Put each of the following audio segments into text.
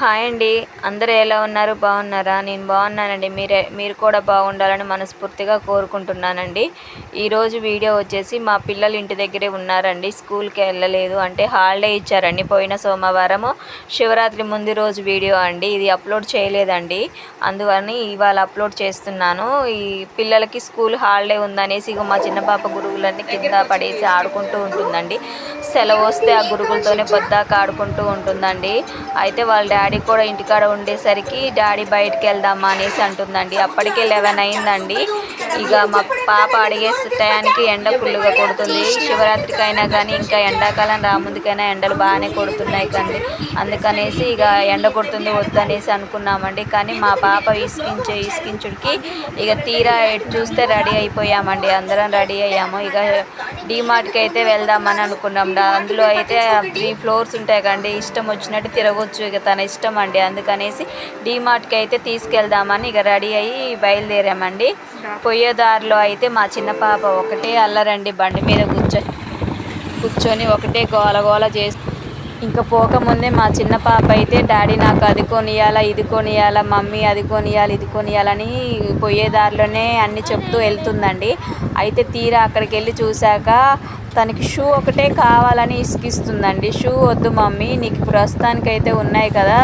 Hi అండి. అందరూ ఎలా ఉన్నారు? బాగున్నారా? నేను బాగున్నానండి. మీరే మీరు కూడా బాగుండాలని మనస్ఫూర్తిగా కోరుకుంటున్నానండి. ఈరోజు వీడియో వచ్చేసి మా పిల్లలు ఇంటి దగ్గరే ఉన్నారండి. స్కూల్కి వెళ్ళలేదు అంటే హాలిడే ఇచ్చారండి. పోయిన సోమవారము శివరాత్రి ముందు రోజు వీడియో అండి. ఇది అప్లోడ్ చేయలేదండి. అందువని ఇవాళ అప్లోడ్ చేస్తున్నాను. ఈ పిల్లలకి స్కూల్ హాలిడే ఉందనేసి ఇక మా చిన్న పాప గురువులన్నీ కింద పడేసి ఆడుకుంటూ ఉంటుందండి. సెలవు వస్తే ఆ గురుగులతోనే పొద్దాక ఆడుకుంటూ ఉంటుందండి. అయితే వాళ్ళ డాడీ కూడా ఇంటికాడ ఉండేసరికి డాడీ బయటికి వెళ్దామా అనేసి అంటుందండి. అప్పటికే లెవెన్ అయిందండి. ఇక మా పాప అడిగే టయానికి ఎండ ఫుల్గా కొడుతుంది. శివరాత్రికి అయినా కానీ ఇంకా ఎండాకాలం రాముందుకైనా ఎండలు బాగానే కొడుతున్నాయి కండి. అందుకనేసి ఇక ఎండ కొడుతుంది వద్దనేసి అనుకున్నామండి. కానీ మా పాప ఇసుకించే ఇసుకించుడికి ఇక తీరా చూస్తే రెడీ అయిపోయామండి. అందరం రెడీ అయ్యాము. ఇక డీమార్ట్కి అయితే వెళ్దామని అనుకున్నాం. అందులో అయితే త్రీ ఫ్లోర్స్ ఉంటాయి కండి. ఇష్టం వచ్చినట్టు తిరగొచ్చు. ఇక తన ఇష్టం అండి. అందుకనేసి డీమార్ట్కి అయితే తీసుకెళ్దామని ఇక రెడీ అయ్యి బయలుదేరామండి. పొయ్యేదారిలో అయితే మా చిన్న పాప ఒకటే అల్లరండి బండి మీద కూర్చొని కూర్చొని ఒకటే గోల గోల చేసి ఇంకా పోకముందే మా చిన్న పాప అయితే డాడీ నాకు అది కొనియాలా ఇది కొనియాలా మమ్మీ అది కొనియాలి ఇది కొనియాలని పోయేదారిలోనే అన్ని చెప్తూ వెళ్తుందండి. అయితే తీరా అక్కడికి వెళ్ళి చూశాక తనకి షూ ఒకటే కావాలని ఇసుకిస్తుందండి. షూ వద్దు మమ్మీ నీకు ప్రస్తుతానికైతే ఉన్నాయి కదా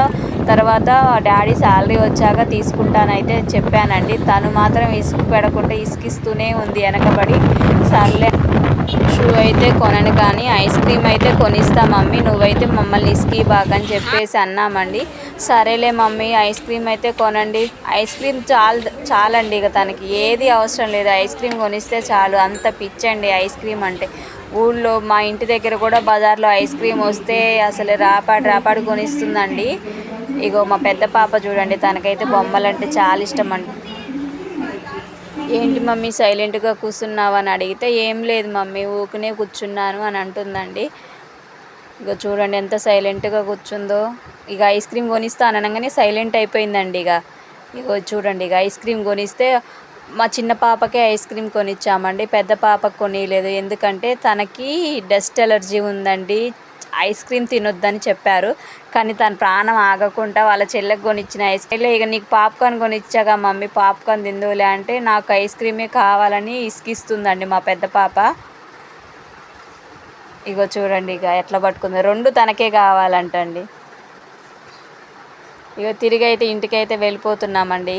తర్వాత డాడీ శాలరీ వచ్చాక తీసుకుంటానైతే చెప్పానండి. తను మాత్రం ఇసుకు పెడకుండా ఇసుకిస్తూనే ఉంది వెనకబడి. సర్లే షూ అయితే కొనను కానీ ఐస్ క్రీమ్ అయితే కొనిస్తా మమ్మీ. నువ్వైతే మమ్మల్ని ఇసుకి బాగని చెప్పేసి అన్నామండి. సరేలే మమ్మీ ఐస్ క్రీమ్ అయితే కొనండి. ఐస్ క్రీమ్ చాలు చాలండి ఇక తనకి. ఏది అవసరం లేదు. ఐస్ క్రీమ్ కొనిస్తే చాలు. అంత పిచ్చండి ఐస్ క్రీమ్ అంటే. ఊళ్ళో మా ఇంటి దగ్గర కూడా బజార్లో ఐస్ క్రీమ్ వస్తే అసలు రాపాడు రాపాడు కొనిస్తుందండి. ఇగో మా పెద్ద పాప చూడండి తనకైతే బొమ్మలు అంటే చాలా ఇష్టం అంట ఏంటి మమ్మీ సైలెంట్గా కూర్చున్నావు అని అడిగితే ఏం లేదు మమ్మీ ఊకునే కూర్చున్నాను అని అంటుందండి. ఇక చూడండి ఎంత సైలెంట్గా కూర్చుందో. ఇక ఐస్ క్రీమ్ కొనిస్తా అనగానే సైలెంట్ అయిపోయిందండి ఇక ఇగో చూడండి ఇక ఐస్ క్రీమ్ కొనిస్తే మా చిన్న పాపకే ఐస్ క్రీమ్ కొనిచ్చామండి. పెద్ద పాపకు కొనియలేదు. ఎందుకంటే తనకి డస్ట్ ఎలర్జీ ఉందండి. ఐస్ క్రీమ్ తినొద్దని చెప్పారు. కానీ తన ప్రాణం ఆగకుండా వాళ్ళ చెల్లెకి కొనిచ్చిన ఐస్ క్రీమ్. ఇక నీకు పాప్కార్న్ కొనిచ్చాగా మమ్మీ పాప్కార్న్ తిందులే అంటే నాకు ఐస్ క్రీమే కావాలని ఇసుకిస్తుందండి మా పెద్ద పాప. ఇగో చూడండి ఇక ఎట్లా పట్టుకుందో. రెండు తనకే కావాలంటండి. ఇక తిరిగి అయితే ఇంటికైతే వెళ్ళిపోతున్నామండి.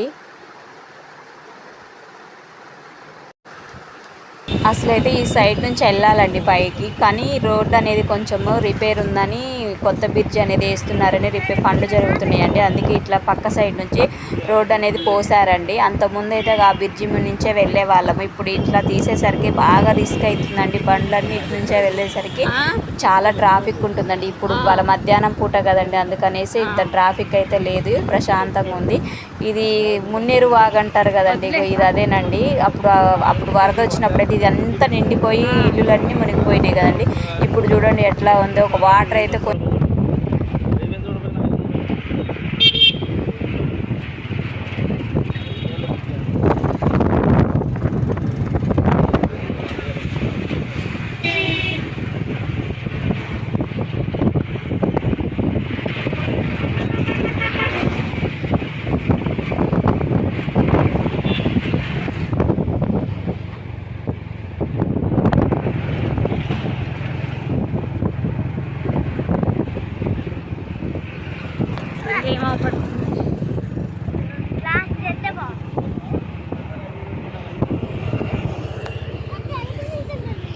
అసలైతే ఈ సైడ్ నుంచి వెళ్ళాలండి పైకి. కానీ రోడ్ అనేది కొంచెము రిపేర్ ఉందని కొత్త బ్రిడ్జ్ అనేది వేస్తున్నారని రిపేర్ పనులు జరుగుతున్నాయండి. అందుకే ఇట్లా పక్క సైడ్ నుంచి రోడ్ అనేది పోసారండి. అంతకుముందు అయితే ఆ బ్రిడ్జి నుంచే వెళ్ళే వాళ్ళము. ఇప్పుడు ఇట్లా తీసేసరికి బాగా రిస్క్ అవుతుందండి బండ్లన్నీ ఇటు నుంచే వెళ్ళేసరికి చాలా ట్రాఫిక్ ఉంటుందండి. ఇప్పుడు వాళ్ళ మధ్యాహ్నం పూట కదండి. అందుకనేసి ఇంత ట్రాఫిక్ అయితే లేదు. ప్రశాంతంగా ఉంది. ఇది మున్నేరు వాగ్ అంటారు కదండి. ఇది అదేనండి. అప్పుడు అప్పుడు వరద వచ్చినప్పుడు అయితే ఇది అంతా నిండిపోయి ఇల్లులన్నీ మునిగిపోయినాయి కదండి. ఇప్పుడు చూడండి ఎట్లా ఉందో. ఒక వాటర్ అయితే కొంచెం ఏమవుతుంది